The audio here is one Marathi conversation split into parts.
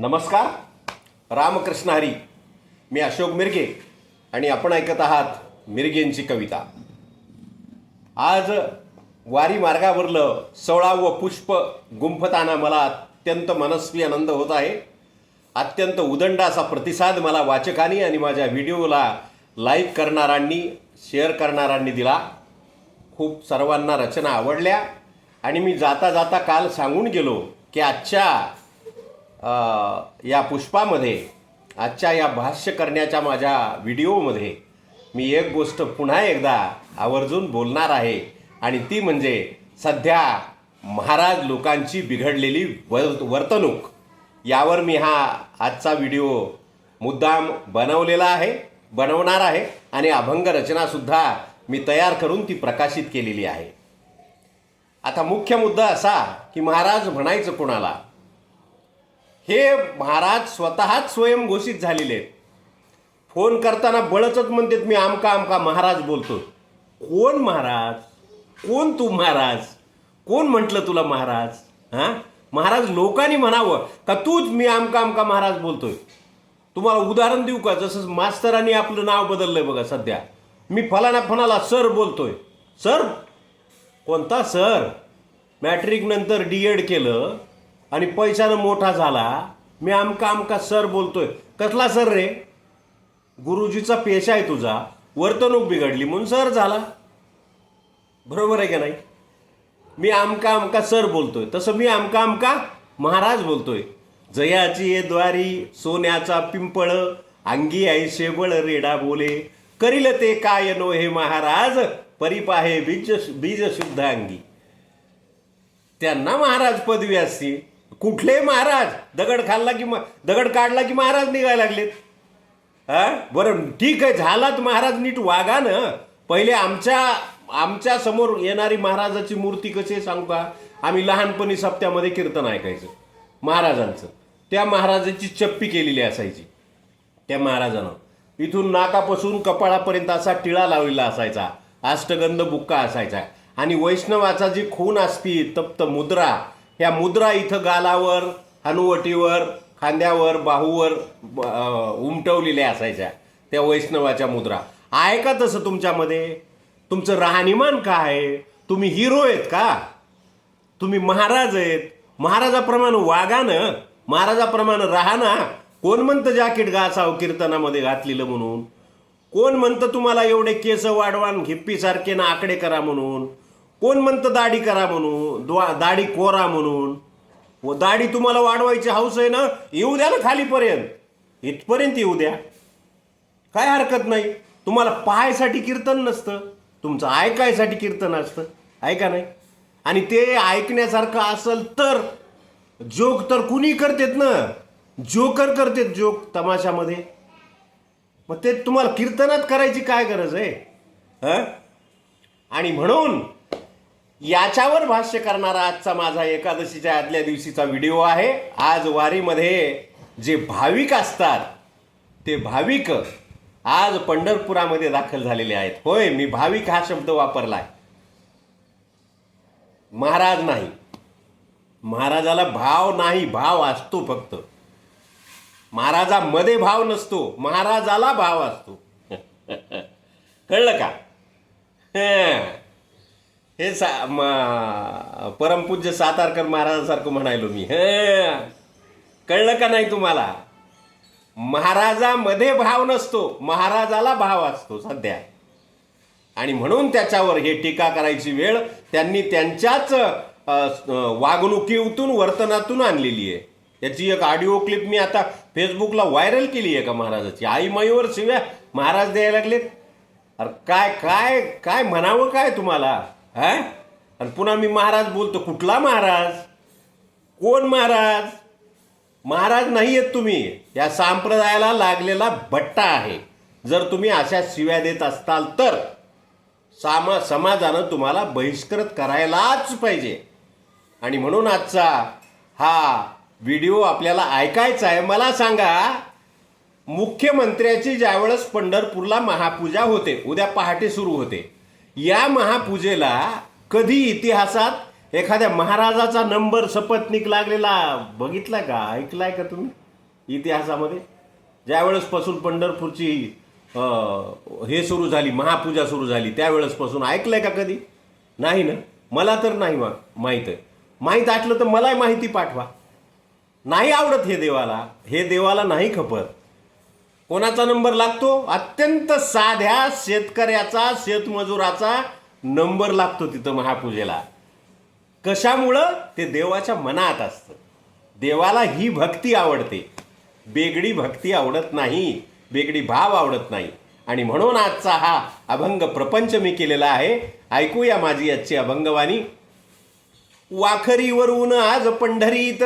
नमस्कार. रामकृष्ण हरी. मी अशोक मिरगे आणि आपण ऐकत आहात मिरगेंची कविता. आज वारी मार्गावरलं सोळावं पुष्प गुंफताना मला अत्यंत मनस्वी आनंद होत आहे. अत्यंत उदंड असा प्रतिसाद मला वाचकांनी आणि माझ्या व्हिडिओला लाईक करणाऱ्यांनी शेअर करणाऱ्यांनी दिला. खूप सर्वांना रचना आवडल्या आणि मी जाता जाता काल सांगून गेलो की आजच्या या पुष्पामध्ये आजच्या या भाष्य करण्याच्या माझ्या व्हिडिओमध्ये मी एक गोष्ट पुन्हा एकदा आवर्जून बोलणार आहे आणि ती म्हणजे सध्या महाराज लोकांची बिघडलेली वर वर्तणूक. यावर मी हा आजचा व्हिडिओ मुद्दाम बनवलेला आहे बनवणार आहे आणि अभंग रचनासुद्धा मी तयार करून ती प्रकाशित केलेली आहे. आता मुख्य मुद्दा असा की महाराज म्हणायचं कोणाला? हे महाराज स्वतःच स्वयंघोषित झालेले आहेत. फोन करताना बळचच म्हणतात मी आमका आमका महाराज बोलतो. कोण महाराज? कोण तू महाराज? कोण म्हटलं तुला महाराज? हां? महाराज लोकांनी म्हणावं का तूच मी आमका आमका महाराज बोलतोय? तुम्हाला उदाहरण देऊ का? जसं मास्तरांनी आपलं नाव बदललंय बघा सध्या. मी फलाना फणाला सर बोलतोय. सर? कोणता सर? मॅट्रिक नंतर डी एड केलं. आणि पैशानं मोठा झाला. मी आमका आमका सर बोलतोय. कसला सर रे? गुरुजीचा पेशा आहे तुझा. वर्तणूक बिघडली म्हणून सर झाला. बरोबर आहे का नाही? मी आमका आमका सर बोलतोय. तसं मी आमका आमका महाराज बोलतोय. जयाची ये द्वारी सोन्याचा पिंपळ अंगी आई बळ रेडा बोले. करील ते काय नो हे महाराज? परिपाहे बीज बीज शुद्ध अंगी. त्यांना महाराज पदवी असते कुठले महाराज? दगड खाल्ला की दगड काढला की महाराज निघायला लागलेत? हा? बरं ठीक आहे झालात महाराज नीट वागा ना. पहिले आमच्या आमच्यासमोर येणारी महाराजाची मूर्ती कशी आहे सांगू का? आम्ही लहानपणी सप्त्यामध्ये कीर्तन ऐकायचं महाराजांचं. त्या महाराजाची चप्पी केलेली असायची त्या महाराजानं. इथून नाकापासून कपाळापर्यंत असा टिळा लावलेला असायचा अष्टगंध बुक्का असायचा. आणि वैष्णवाचा जी खून असती तप्त मुद्रा ह्या मुद्रा इथं गालावर हनुवटीवर खांद्यावर बाहूवर उमटवलेल्या असायच्या त्या वैष्णवाच्या मुद्रा. आहे का तसं तुमच्यामध्ये. तुमचं राहणीमान काय आहे? तुम्ही हिरो आहेत का? तुम्ही महाराज आहेत. महाराजाप्रमाणे वागा ना. महाराजाप्रमाणे राहा ना. कोण म्हणतं जॅकेट घासावं कीर्तनामध्ये घातलेलं म्हणून? कोण म्हणतं तुम्हाला एवढे केस वाढवान घिप्पीसारखे ना आकडे करा म्हणून? कोण म्हणतं दाढी करा म्हणून? द्वा- दाढी कोरा म्हणून? व दाढी तुम्हाला वाढवायची हौस आहे ना येऊ द्या ना खालीपर्यंत. इथपर्यंत येऊ द्या. काय हरकत नाही. तुम्हाला पाहायसाठी कीर्तन नसतं. तुमचं ऐकायसाठी कीर्तन असतं. ऐका नाही? आणि ते ऐकण्यासारखं असेल तर जोक तर कुणी करतेत ना. जोकर करतेत जोक तमाशामध्ये. मग ते तुम्हाला कीर्तनात करायची काय गरज आहे? हां? आणि म्हणून याच्यावर भाष्य करणारा आजचा माझा एकादशीच्या आदल्या दिवशीचा व्हिडिओ आहे. आज वारीमध्ये जे भाविक असतात ते भाविक आज पंढरपुरामध्ये दाखल झालेले आहेत. होय मी भाविक हा शब्द वापरलाय. महाराज नाही. महाराजाला भाव नाही भाव असतो फक्त. महाराजामध्ये भाव नसतो महाराजाला भाव असतो. कळलं का? हे सा म- परमपूज्य सातारकर महाराजांसारखं म्हणायलो मी. हे कळलं का नाही तुम्हाला? महाराजामध्ये भाव नसतो महाराजाला भाव असतो सध्या. आणि म्हणून त्याच्यावर हे टीका करायची वेळ त्यांनी त्यांच्याच वागणुकीतून वर्तनातून आणलेली आहे. याची एक ऑडिओ क्लिप मी आता फेसबुकला व्हायरल केली आहे का महाराजाची? आई माईवर शिव्या महाराज द्यायला लागलेत. अरे काय काय काय म्हणावं काय तुम्हाला? हा? आणि पुन्हा मी महाराज बोलतो कुठला महाराज? कोण महाराज? महाराज नाही आहेत तुम्ही. या संप्रदायाला लागलेला भट्टा आहे. जर तुम्ही अशा शिव्या देत असताल तर सामा समाजानं तुम्हाला बहिष्कृत करायलाच पाहिजे. आणि म्हणून आजचा हा व्हिडिओ आपल्याला ऐकायचा आहे. मला सांगा मुख्यमंत्र्याची ज्यावेळेस पंढरपूरला महापूजा होते उद्या पहाटे सुरू होते. या महापूजेला कधी इतिहासात एखाद्या महाराजाचा नंबर सपत्नीक लागलेला बघितला का? ऐकलाय का तुम्ही इतिहासामध्ये? ज्यावेळेसपासून पंढरपूरची हे सुरू झाली महापूजा सुरू झाली त्यावेळेसपासून ऐकलंय का कधी? नाही ना? मला तर नाही मा माहीत आहे. माहीत असलं तर मलाही माहिती पाठवा. नाही आवडत हे देवाला. हे देवाला नाही खपत. कोणाचा नंबर लागतो? अत्यंत साध्या शेतकऱ्याचा शेतमजुराचा नंबर लागतो तिथं महापूजेला. कशामुळं? ते देवाच्या मनात असतं. देवाला ही भक्ती आवडते. बेगडी भक्ती आवडत नाही बेगडी भाव आवडत नाही. आणि म्हणून आजचा हा अभंग प्रपंच मी केलेला आहे. ऐकूया माझी आजची अभंगवाणी. वाखरीवरून आज पंढरीत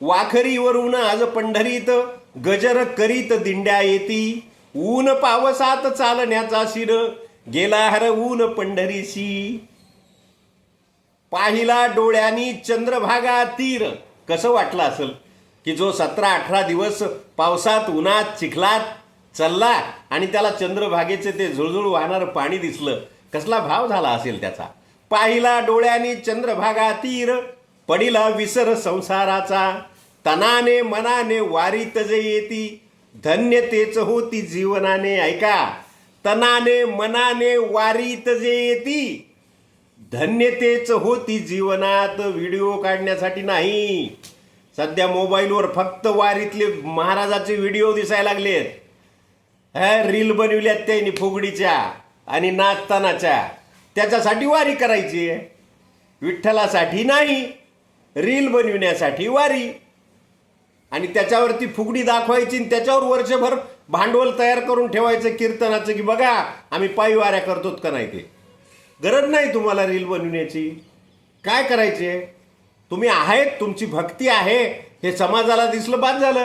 वाखरीवरून आज पंढरीत गजर करीत दिंड्या येती. ऊन पावसात चालण्याचा शिर. गेला हर ऊन पंढरीशी. पाहिला डोळ्यांनी चंद्रभागा तीर. कसं वाटलं असेल? की जो सतरा अठरा दिवस पावसात उन्हात चिखलात चालला आणि त्याला चंद्रभागेचे ते झुळझुळ वाहणारं पाणी दिसलं. कसला भाव झाला असेल त्याचा? पाहिला डोळ्यांनी चंद्रभागा तीर. पडिला विसर संसाराचा. तनाने मनाने वारीत जे येती धन्य तेच होती जीवनाने ऐका. तनाने मनाने वारीत जे येती धन्यतेच होती जीवनात व्हिडिओ काढण्यासाठी नाही. सध्या मोबाईलवर फक्त वारीतले महाराजाचे व्हिडिओ दिसायला लागलेत. ह्या रील बनविल्यात त्यांनी फुगडीच्या आणि नाचतानाच्या. त्याच्यासाठी वारी करायची आहे. विठ्ठलासाठी नाही रील बनविण्यासाठी वारी. आणि त्याच्यावरती फुगडी दाखवायची आणि त्याच्यावर वर्षभर भांडवल तयार करून ठेवायचं कीर्तनाचं की बघा आम्ही पायी वाऱ्या करतोत का नाही ते. गरज नाही तुम्हाला रील बनविण्याची. काय करायचे? तुम्ही आहेत तुमची भक्ती आहे हे समाजाला दिसलं बाद झालं.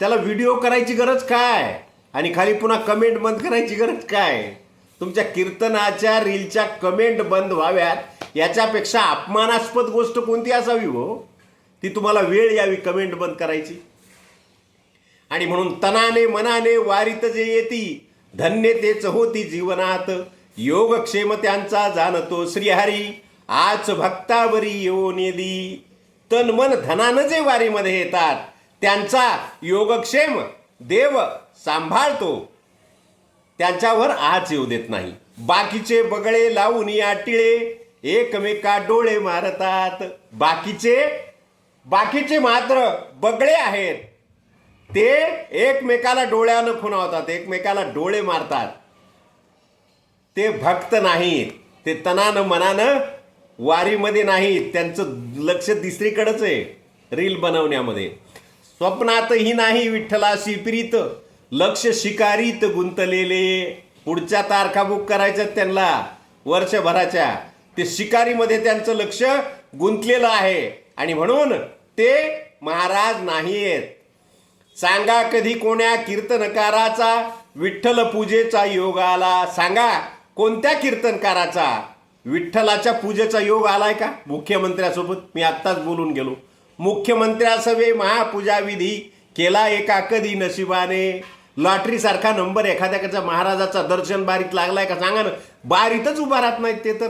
त्याला व्हिडिओ करायची गरज काय? आणि खाली पुन्हा कमेंट बंद करायची गरज काय? तुमच्या कीर्तनाच्या रीलच्या कमेंट बंद व्हाव्यात. याच्यापेक्षा अपमानास्पद गोष्ट कोणती असावी हो? ती तुम्हाला वेळ यावी कमेंट बंद करायची. आणि म्हणून तनाने मनाने वारीत जे येती धन्य तेच होती जीवनात. योगक्षेम त्यांचा जाणतो श्रीहरी आज भक्तावरी येऊन येदी. तन मन धनानं जे वारीमध्ये येतात त्यांचा योगक्षेम देव सांभाळतो. त्यांच्यावर आज येऊ देत नाही. बाकीचे बगळे लावून या टिळे एकमेका डोळे मारतात. बाकीचे बाकीचे मात्र बगळे आहेत. ते एकमेकाला डोळ्यानं खुणावतात एकमेकाला डोळे मारतात. ते भक्त नाहीत ते तनानं मनानं वारीमध्ये नाहीत त्यांचं लक्ष दुसरीकडंच आहे रील बनवण्यामध्ये. स्वप्नातही नाही विठ्ठलाशी प्रीत लक्ष शिकारीत गुंतलेले. पुढच्या तारखा बुक करायच्या त्यांना वर्षभराच्या. ते शिकारीमध्ये त्यांचं लक्ष गुंतलेलं आहे. आणि म्हणून ते महाराज नाही आहेत सांगा कधी कोण्या कीर्तनकाराचा विठ्ठल पूजेचा योग आला? सांगा कोणत्या कीर्तनकाराचा? विठ्ठलाच्या पूजेचा योग आलाय का? मुख्यमंत्र्यासोबत मी आत्ताच बोलून गेलो. मुख्यमंत्र्यासवे महापूजाविधी केला एका कधी नशिबाने? लॉटरीसारखा नंबर एखाद्याकडचा महाराजाचा दर्शन बारीत लागलाय का? सांगा ना. बारीतच उभा राहत नाहीत ते तर.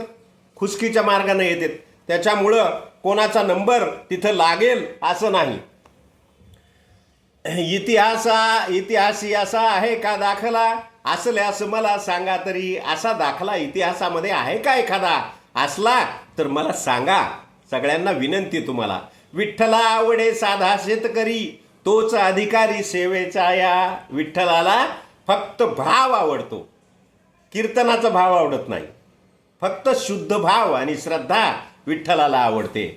खुसकीच्या मार्गाने येतात. त्याच्यामुळं कोणाचा नंबर तिथं लागेल असं नाही. इतिहासा इतिहासी असा आहे का दाखला? असल्यास मला सांगा तरी असा दाखला इतिहासामध्ये आहे का एखादा? असला तर मला सांगा. सगळ्यांना विनंती तुम्हाला. विठ्ठला आवडे साधा शेतकरी तोच अधिकारी सेवेचा या विठ्ठलाला फक्त भाव आवडतो. कीर्तनाचा भाव आवडत नाही. फक्त शुद्ध भाव आणि श्रद्धा विठ्ठलाला आवडते.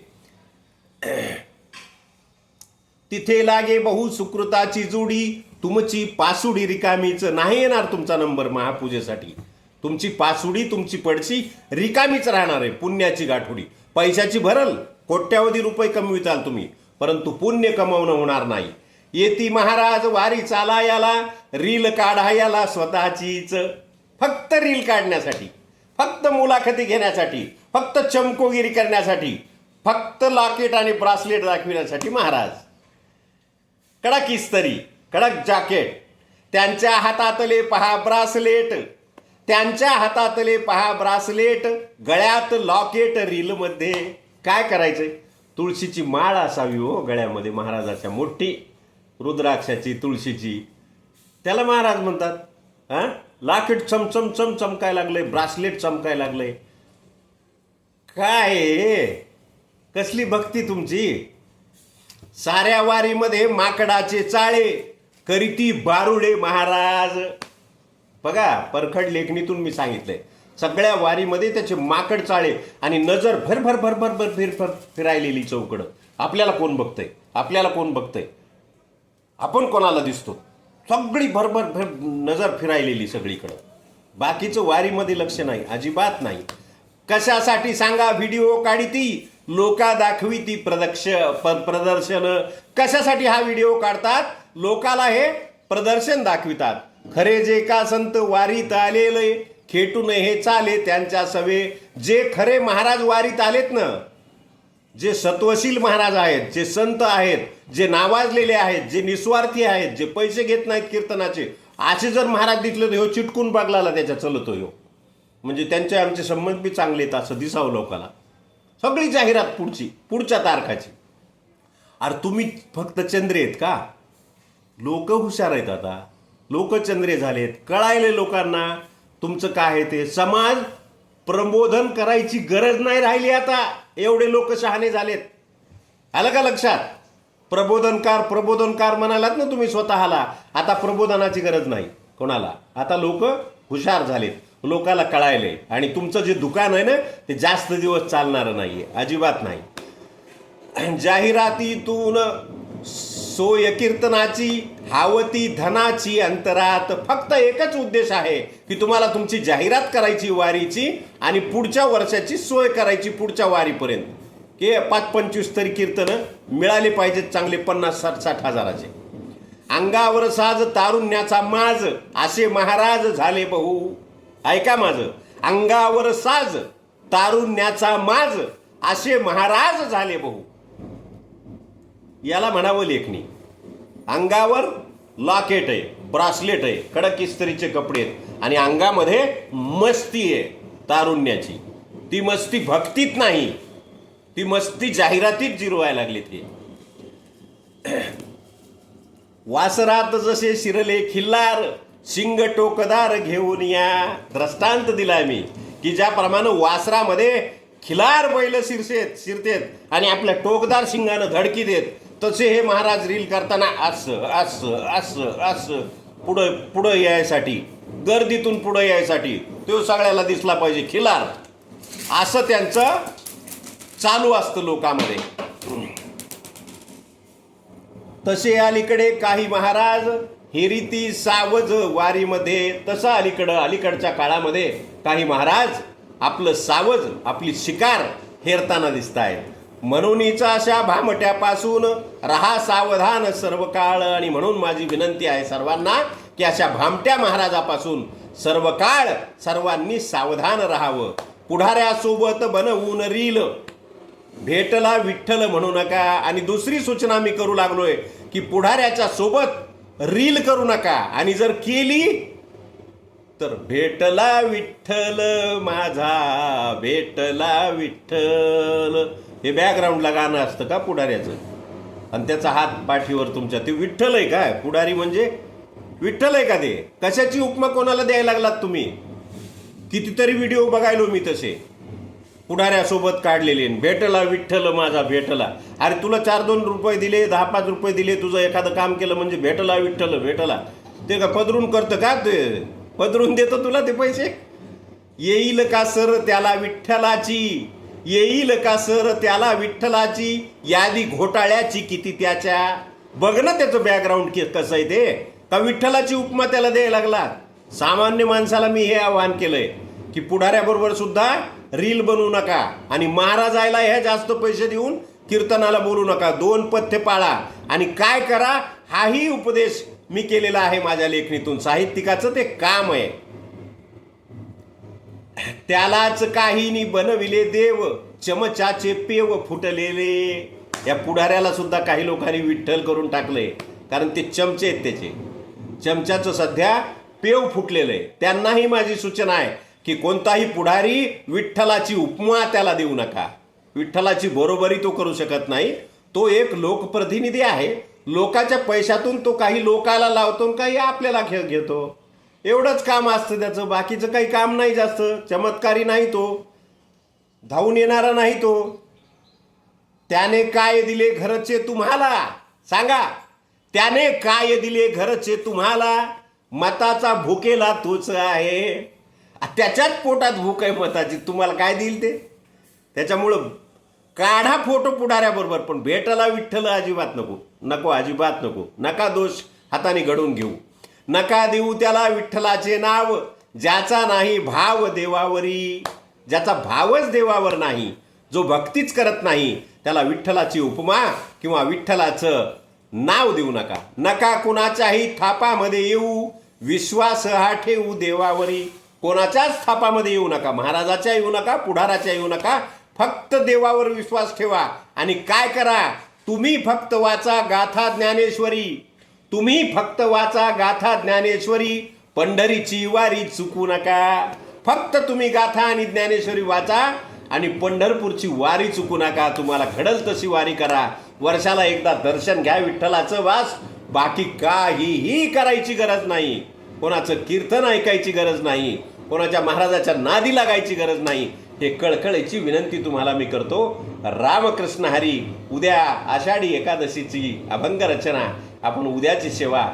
तिथे लागे बहु सुकृताची जोडी तुमची पासुडी रिकामीच नाही येणार तुमचा नंबर महापूजेसाठी. तुमची पासुडी तुमची पडशी रिकामीच राहणार आहे पुण्याची गाठोडी. पैशाची भरल कोट्यावधी रुपये कमविताल तुम्ही परंतु पुण्य कमवणं होणार नाही. येती महाराज वारी चाला याला रील काढायला स्वतःचीच. फक्त रील काढण्यासाठी. फक्त मुलाखती घेण्यासाठी फक्त चमकोगिरी करण्यासाठी फक्त लॉकेट आणि ब्रासलेट दाखविण्यासाठी महाराज. कडक इस्तरी कडक जॅकेट त्यांच्या हातातले पहा ब्रासलेट त्यांच्या हातातले पहा ब्रासलेट गळ्यात लॉकेट रीलमध्ये. काय करायचंय? तुळशीची माळ असावी हो गळ्यामध्ये महाराजाच्या मोठी रुद्राक्षाची तुळशीची. त्याला महाराज म्हणतात हा? लाकीट चमचम चम चमकाय लागलंय ब्रासलेट चमकाय लागलंय. काय? कसली भक्ती तुमची? साऱ्या वारीमध्ये माकडाचे चाळे करीती बारुडे महाराज. बघा परखड लेखणीतून मी सांगितलंय. सगळ्या वारीमध्ये त्याचे माकड चाळे आणि नजर भर भर भर भर भर फिर फिर फिरायलेली चौकडं. आपल्याला कोण बघतंय? आपल्याला कोण बघतंय? आपण कोणाला दिसतो? सगळी भरभर भर नजर फिरायलेली सगळीकडं. बाकीचं वारीमध्ये लक्ष नाही अजिबात नाही. कशासाठी सांगा व्हिडिओ काढिती लोका दाखवी ती प्रदक्ष प- प्रदर्शन. कशासाठी हा व्हिडिओ काढतात? लोकाला हे प्रदर्शन दाखवितात. खरे जे का संत वारीत आलेले खेटून हे चाले त्यांच्या सवे. जे खरे महाराज वारीत आलेत ना जे सत्वशील महाराज आहेत जे संत आहेत जे नावाजलेले आहेत जे निस्वार्थी आहेत जे पैसे घेत नाहीत कीर्तनाचे असे जर महाराज दिसले तर ह्यो चिटकून बघलाला त्याच्या चलतो ह्यो. म्हणजे त्यांचे आमचे संबंध बी चांगले आहेत असं दिसावं लोकाला. सगळी जाहिरात पुढची पुढच्या तारखाची. अरे तुम्ही फक्त चंद्रे आहेत का? लोक हुशार आहेत आता. लोक चंद्रे झालेत. कळायले लोकांना तुमचं काय आहे ते. समाज प्रबोधन करायची गरज नाही राहिली आता. एवढे लोक शहाणे झालेत. आलं का लक्षात? प्रबोधनकार प्रबोधनकार म्हणालात ना तुम्ही स्वतःला आता प्रबोधनाची गरज नाही. कोणाला? आता लोक हुशार झालेत. लोकाला कळायले आणि तुमचं जे दुकान आहे ना ते जास्त दिवस चालणारं नाहीये. अजिबात नाही. जाहिरातीतून सोय कीर्तनाची हावती धनाची अंतरात फक्त एकच उद्देश आहे की तुम्हाला तुमची जाहिरात करायची वारीची आणि पुढच्या वर्षाची सोय करायची पुढच्या वारीपर्यंत. की पाच पंचवीस तरी कीर्तन मिळाले पाहिजेत चांगले पन्नास साठ साठ हजाराचे. अंगावर साज तारुण्याचा माज असे महाराज झाले बहु. ऐका माझं अंगावर साज तारुण्याचा माज असे महाराज झाले बहु. याला म्हणावं लेखणी. अंगावर लॉकेट आहे ब्रासलेट आहे कडक इस्त्रीचे कपडे आहेत आणि अंगामध्ये मस्ती आहे तारुण्याची. ती मस्ती भक्तीत नाही ती मस्ती जाहिरातीत जिरवायला लागली ती वासरात जसे शिरले खिल्लार शिंग टोकदार घेऊन या. दृष्टांत दिलाय मी की ज्याप्रमाणे वासरामध्ये खिलार बैल शिरसेत शिरतेत आणि आपल्या टोकदार शिंगानं धडकी देत तसे हे महाराज रील करताना असं असं असं असं पुढं पुढं यायसाठी गर्दीतून पुढं यायसाठी तो सगळ्याला दिसला पाहिजे खिलार. असं त्यांचं चालू असतं लोकांमध्ये. तसे अलीकडे काही महाराज हेरिती सावज वारीमध्ये तसं अलीकडं अलीकडच्या काळामध्ये काही महाराज आपलं सावज आपली शिकार हेरताना दिसत आहेत मनुनीचा अशा भामट्यापासून रहा सावधान सर्व काळ आणि म्हणून माझी विनंती आहे सर्वांना की अशा भामट्या महाराजापासून सर्व काळ सर्वांनी सावधान राहावं. पुढाऱ्यासोबत बनवून रील. भेटला विठ्ठल म्हणू नका. आणि दुसरी सूचना मी करू लागलोय की पुढाऱ्याच्या सोबत रील करू नका. आणि जर केली तर भेटला विठ्ठल माझा. भेटला विठ्ठल. हे बॅकग्राऊंडला गाणं असतं का पुढाऱ्याचं? आणि त्याचा हात पाठीवर तुमच्या ते विठ्ठल आहे काय पुढारी म्हणजे विठ्ठल आहे का ते? कशाची उपमा कोणाला द्यायला लागलात तुम्ही? कितीतरी व्हिडिओ बघायलो मी तसे. पुढाऱ्यासोबत काढलेले भेटला विठ्ठल माझा भेटला. अरे तुला चार दोन रुपये दिले दहा पाच रुपये दिले तुझं एखादं काम केलं म्हणजे भेटला विठ्ठल भेटला. ते का पदरून करतं का ते? पदरून देतं तुला ते पैसे? येईल का सर त्याला विठ्ठलाची? येईल का सर? त्याला विठ्ठलाची यादी घोटाळ्याची किती त्याच्या? बघ ना त्याचं बॅकग्राऊंड कसं आहे ते. का विठ्ठलाची उपमा त्याला द्यायला लागला? सामान्य माणसाला मी हे आवाहन केलंय की पुढाऱ्याबरोबर सुद्धा रील बनवू नका आणि महाराजायला ह्या जास्त पैसे देऊन कीर्तनाला बोलू नका. दोन पथ्य पाळा आणि काय करा हाही उपदेश मी केलेला आहे माझ्या लेखणीतून. साहित्यिकाचं ते काम आहे. त्यालाच काहीनी बनविले देव चमचाचे पेव फुटलेले. या पुढाऱ्याला सुद्धा काही लोकांनी विठ्ठल करून टाकलंय कारण ते चमचे आहेत त्याचे. चमच्याचं सध्या पेव फुटलेलं आहे. त्यांनाही माझी सूचना आहे की कोणताही पुढारी विठ्ठलाची उपमा त्याला देऊ नका. विठ्ठलाची बरोबरी तो करू शकत नाही. तो एक लोकप्रतिनिधी आहे. लोकाच्या पैशातून तो काही लोकाला लावतो काही आपल्याला खेळ घेतो. एवढंच काम असतं त्याचं बाकीचं काही काम नाही जास्त चमत्कारी नाही तो. धावून येणारा नाही तो. त्याने काय दिले घरचे तुम्हाला? सांगा. त्याने काय दिले घरचे तुम्हाला? मताचा भुकेला तोच आहे. त्याच्याच पोटात भूक आहे मताची. तुम्हाला काय देईल ते? त्याच्यामुळं काढा फोटो पुढाऱ्याबरोबर पण भेटायला विठ्ठल अजिबात नको. नको अजिबात नको. नका दोष हाताने घडून घेऊ. नका देऊ त्याला विठ्ठलाचे नाव ज्याचा नाही भाव देवावरी. ज्याचा भावच देवावर नाही जो भक्तीच करत नाही त्याला विठ्ठलाची उपमा किंवा विठ्ठलाचं नाव देऊ नका. नका कुणाच्याही थापामध्ये येऊ विश्वास हा ठेवू देवावरी. कोणाच्याच थापामध्ये येऊ नका महाराजाच्या येऊ नका पुढाराच्या येऊ नका. फक्त देवावर विश्वास ठेवा. आणि काय करा? तुम्ही फक्त वाचा गाथा ज्ञानेश्वरी. तुम्ही फक्त वाचा गाथा ज्ञानेश्वरी पंढरीची वारी चुकू नका. फक्त तुम्ही गाथा आणि ज्ञानेश्वरी वाचा आणि पंढरपूरची वारी चुकू नका. तुम्हाला घडल तशी वारी करा. वर्षाला एकदा दर्शन घ्या विठ्ठलाचं वास. बाकी काहीही करायची गरज नाही. कोणाचं कीर्तन ऐकायची गरज नाही. कोणाच्या महाराजाच्या नादी लागायची गरज नाही. हे कळकळीची विनंती तुम्हाला मी करतो. रामकृष्ण हरी उद्या आषाढी एकादशीची अभंग रचना आपण उद्याची सेवा.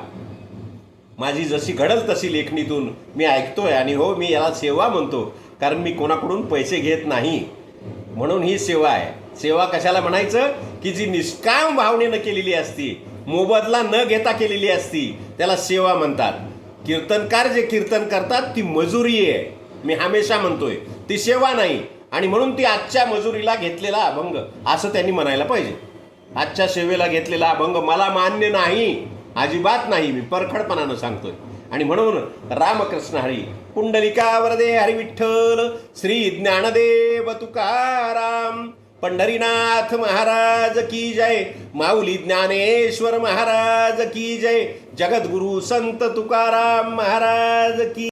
माझी जशी घडल तशी लेखणीतून मी ऐकतोय आणि हो मी याला सेवा म्हणतो कारण मी कोणाकडून पैसे घेत नाही. म्हणून ही सेवा आहे. सेवा कशाला म्हणायचं? की जी निष्काम भावनेनं केलेली असती मोबदला न घेता केलेली असती त्याला सेवा म्हणतात. कीर्तनकार जे कीर्तन करतात ती मजुरी आहे. मी हमेशा म्हणतोय ती सेवा नाही. आणि म्हणून ती आजच्या मजुरीला घेतलेला अभंग असं त्यांनी म्हणायला पाहिजे. आजच्या सेवेला घेतलेला अभंग मला मान्य नाही. अजिबात नाही मी परखडपणानं सांगतोय. आणि म्हणून रामकृष्ण हरी कुंडलिका वरदे हरी विठ्ठल श्री ज्ञानदेव तुकाराम पंढरीनाथ महाराज की जय माऊली ज्ञानेश्वर महाराज की जय जगद्गुरु संत तुकाराम महाराज की